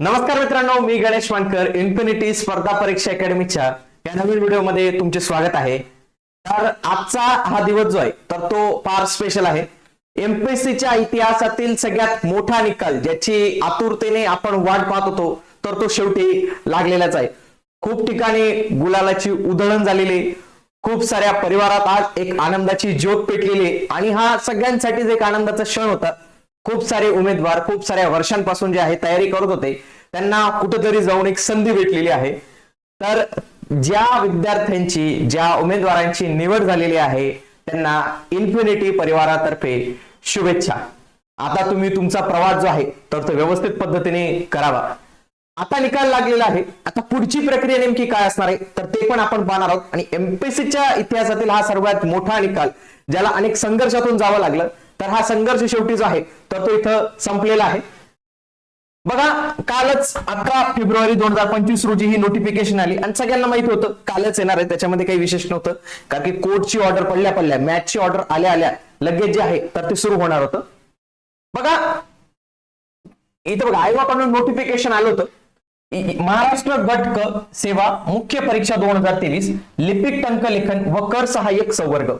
नमस्कार मित्रांनो मी गणेश मानकर इन्फिनिटी स्पर्धा परीक्षा अकॅडमीच्या या नवीन व्हिडिओमध्ये तुमचे स्वागत आहे. तर आजचा हा दिवस जो आहे तर तो फार स्पेशल आहे. एमपीएससीच्या इतिहासातील सगळ्यात मोठा निकाल ज्याची आतुरतेने आपण वाट पाहत होतो तर तो शेवटी लागलेलाच आहे. खूप ठिकाणी गुलालाची उधळण झालेली खूप साऱ्या परिवारात आज एक आनंदाची ज्योत पेटलेली आणि हा सगळ्यांसाठीच एक आनंदाचा क्षण होता. खूप सारे उमेदवार खूप साऱ्या वर्षांपासून जे आहे तयारी करत होते. त्यांना कुठेतरी जाऊन एक संधी भेटलेली आहे. तर ज्या विद्यार्थ्यांची ज्या उमेदवारांची निवड झालेली आहे त्यांना इन्फिनिटी परिवारातर्फे शुभेच्छा. आता तुम्ही तुमचा प्रवास जो आहे तर तो व्यवस्थित पद्धतीने करावा. आता निकाल लागलेला आहे. आता पुढची प्रक्रिया नेमकी काय असणार आहे तर ते पण आपण पाहणार आहोत. आणि एमपीएससीच्या इतिहासातील हा सर्वात मोठा निकाल ज्याला अनेक संघर्षातून जावं लागलं तर हा संघर्ष शेवटी जो आहे तर तो इथं संपलेला आहे. बघा कालच अकरा फेब्रुवारी दोन हजार पंचवीस रोजी ही नोटिफिकेशन आली. आणि सगळ्यांना माहीत होतं कालच येणार आहे. त्याच्यामध्ये काही विशेष नव्हतं. कारण की कोर्टची ऑर्डर पडल्या पडल्या मॅचची ऑर्डर आल्या आल्या लगेच जे आहे तर ते सुरू होणार होतं. बघा इथं बघा आयोगाकडून नोटिफिकेशन आलं होतं. महाराष्ट्र गट क सेवा मुख्य परीक्षा दोन हजार तेवीस लिपिक टंक लेखन व कर सहाय्यक संवर्ग.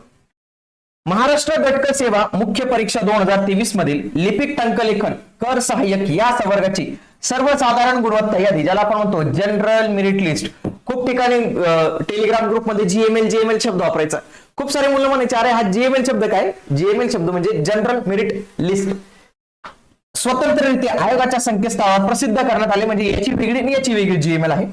महाराष्ट्र गटक सेवा मुख्य परीक्षा दोन हजार तेवीस मधील लिपिक टंकलेखन कर सहाय्यक या संवर्गाची सर्वसाधारण गुणवत्ता यादी ज्याला आपण म्हणतो जनरल मेरिट लिस्ट खूप ठिकाणी टेलिग्राम ग्रुपमध्ये जीएमएल जीएमएल शब्द वापरायचा. खूप सारे मुलं म्हणायचे अरे हा जीएमएल शब्द काय? जीएमएल शब्द म्हणजे जनरल मेरिट लिस्ट स्वतंत्ररित्या आयोगाच्या संकेतस्थळावर प्रसिद्ध करण्यात आले म्हणजे याची वेगळी आणि याची वेगळी जीएमएल आहे.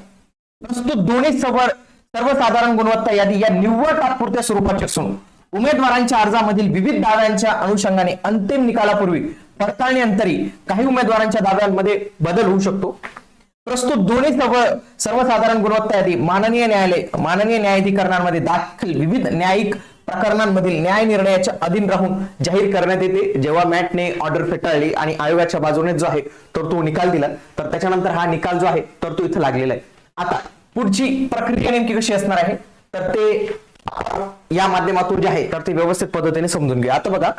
प्रस्तुत दोन्ही सवर सर्वसाधारण गुणवत्ता यादी या निव्वळ तात्पुरत्या स्वरूपाची असून उमेदवारांच्या अर्जामधील विविध दाव्यांच्या अनुषंगाने अंतिम निकालापूर्वी पडताळणी अंतरी काही उमेदवारांच्या दाव्यांमध्ये बदल होऊ शकतो. प्रस्तुत दोन्ही सर्व सर्वसाधारण गुणवत्ता यादी माननीय न्यायालय माननीय न्यायाधिकरणांमध्ये दाखल विविध न्यायिक प्रकरणांमधील न्याय निर्णयाच्या अधीन राहून जाहीर करण्यात येते. जेव्हा मॅटने ऑर्डर फेटाळली आणि आयोगाच्या बाजूने जो आहे तर तो निकाल दिला तर त्याच्यानंतर हा निकाल जो आहे तर तो इथं लागलेला आहे. आता पुढची प्रक्रिया नेमकी कशी असणार आहे? तर ते या माध्यमातून जे आहे तर ते व्यवस्थित पद्धतीने समजून घ्या आता बघा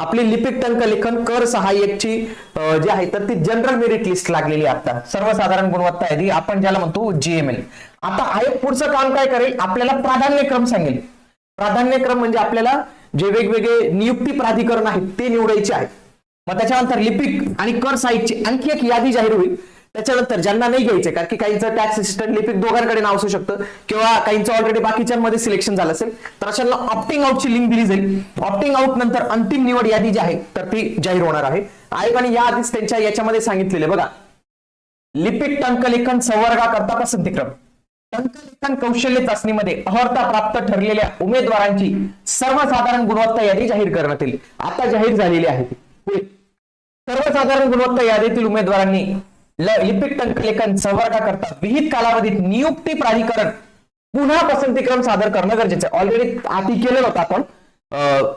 आपली लिपिक टंक लेखन कर सहाय्यकची जी आहे तर ती जनरल मेरिट लिस्ट लागलेली आता. सर्वसाधारण गुणवत्ता यादी आपण ज्याला म्हणतो जीएमएल आता आयोग पुढचं काम काय करेल? आपल्याला प्राधान्यक्रम सांगेल. प्राधान्यक्रम म्हणजे आपल्याला जे वेगवेगळे नियुक्ती प्राधिकरण आहेत ते निवडायचे आहेत. मग त्याच्यानंतर लिपिक आणि कर साहित्यची आणखी एक यादी जाहीर होईल. त्याच्यानंतर ज्यांना नाही घ्यायचे कारण की काहींचं टॅक्स असिस्टंट लिपिक दोघांकडे नाव असू शकतं किंवा काहींचं ऑलरेडी बाकीच्यांमध्ये सिलेक्शन झालं असेल तर अशांना ऑप्टिंग आउटची लिंक दिली जाईल. ऑप्टिंग आउट नंतर अंतिम निवड यादी जी आहे तर ती जाहीर होणार आहे. आयोगाने या आधीच त्यांच्या याच्यामध्ये सांगितलेले बघा लिपिक टंकलेखन संवर्गाकरता पसंतीक्रम टंकलेखन कौशल्य चाचणीमध्ये अहर्ता प्राप्त ठरलेल्या उमेदवारांची सर्वसाधारण गुणवत्ता यादी जाहीर करण्यात येईल. आता जाहीर झालेली आहे सर्वसाधारण गुणवत्ता यादीतील उमेदवारांनी लिपिक टंकलेखन संवर्गाकरता विहित कालावधीत नियुक्ती प्राधिकरण पुन्हा पसंतीक्रम सादर करणं गरजेचं आहे. ऑलरेडी आधी केलेलं होतं आपण. अं,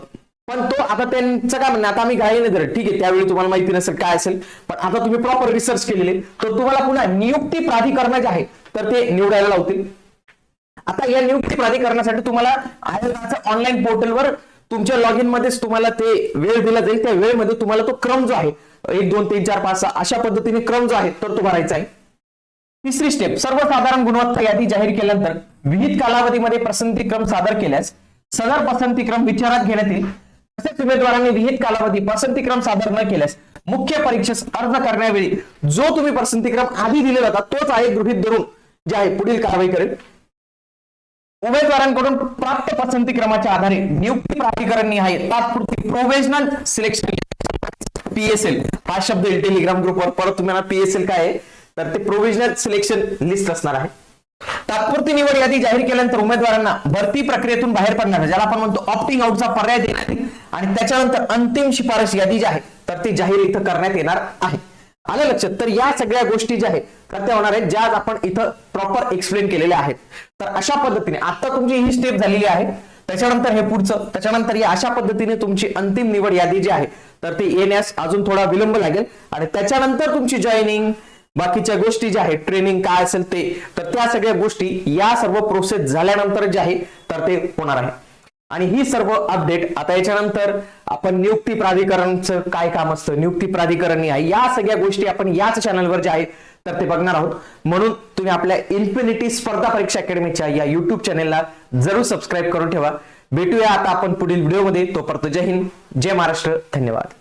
पण तो आता त्यांचं काय म्हणणं आता आम्ही घाई नाही करत ठीक आहे त्यावेळी तुम्हाला माहिती नसेल काय असेल पण आता तुम्ही प्रॉपर रिसर्च केलेले तर तुम्हाला पुन्हा नियुक्ती प्राधिकरण जे आहे तर ते निवडायला लावतील. आता या नियुक्ती प्राधिकरणासाठी तुम्हाला आयोगाच्या ऑनलाईन पोर्टलवर तुमच्या लॉग इन मध्येच तुम्हाला ते वेळ दिला जाईल. त्या वेळेमध्ये तुम्हाला तो क्रम जो आहे एक दोन तीन चार पाच सहा अशा पद्धतीने क्रम जो आहे तर तो भरायचा आहे. तिसरी स्टेप सर्वसाधारण गुणवत्ता यादी जाहीर केल्यानंतर विहित कालावधीमध्ये पसंतीक्रम सादर केल्यास सदर पसंती क्रम विचारात घेण्यात येईल. तसेच उमेदवारांनी विहित कालावधी पसंतीक्रम सादर न केल्यास मुख्य परीक्षेस अर्ज करण्यावेळी जो तुम्ही पसंतीक्रम आधी दिलेला होता तोच आहे गृहित धरून जे आहे पुढील कारवाई करेल. उमेदवारांकडून प्राप्त पसंती क्रमाच्या आधारे नियुक्ती प्राधिकरण निहाय तात्पुरती प्रोव्हिजनल सिलेक्शन पीएसएल हा शब्द येईल टेलिग्राम ग्रुपवर परत तुम्हाला पीएसएल काय आहे? तर ते प्रोव्हिजनल सिलेक्शन लिस्ट असणार आहे. तात्पुरती निवड यादी जाहीर केल्यानंतर उमेदवारांना भरती प्रक्रियेतून बाहेर पडणार ज्याला आपण म्हणतो ऑप्टिंग आउटचा पर्याय देण्यात आणि त्याच्यानंतर अंतिम शिफारस यादी जी आहे तर ती जाहीर इथं करण्यात येणार आहे. आलं लक्षात? तर या सगळ्या गोष्टी ज्या आहेत तर त्या होणार आहेत ज्या आज आपण इथं प्रॉपर एक्सप्लेन केलेल्या आहेत. तर अशा पद्धतीने आता तुमची ही स्टेप झालेली आहे. त्याच्यानंतर हे पुढचं त्याच्यानंतर या अशा पद्धतीने तुमची अंतिम निवड यादी जी आहे तर ती येण्यास अजून थोडा विलंब लागेल. आणि त्याच्यानंतर तुमची जॉईनिंग बाकीच्या गोष्टी ज्या आहेत ट्रेनिंग काय असेल ते तर त्या सगळ्या गोष्टी या सर्व प्रोसेस झाल्यानंतर जे आहे तर ते होणार आहे. आणि ही सर्व अपडेट आता याच्यानंतर आपण नियुक्ती प्राधिकरणचं काय काम असतं नियुक्ती प्राधिकरण आहे या सगळ्या गोष्टी आपण याच चॅनलवर जे आहेत तर ते बघणार आहोत. म्हणून तुम्ही आपल्या इन्फिनिटी स्पर्धा परीक्षा अकॅडमीच्या या युट्यूब चॅनेलला जरूर सबस्क्राईब करून ठेवा. भेटूया आता आपण पुढील व्हिडिओमध्ये तोपर्यंत जय हिंद जय महाराष्ट्र. धन्यवाद.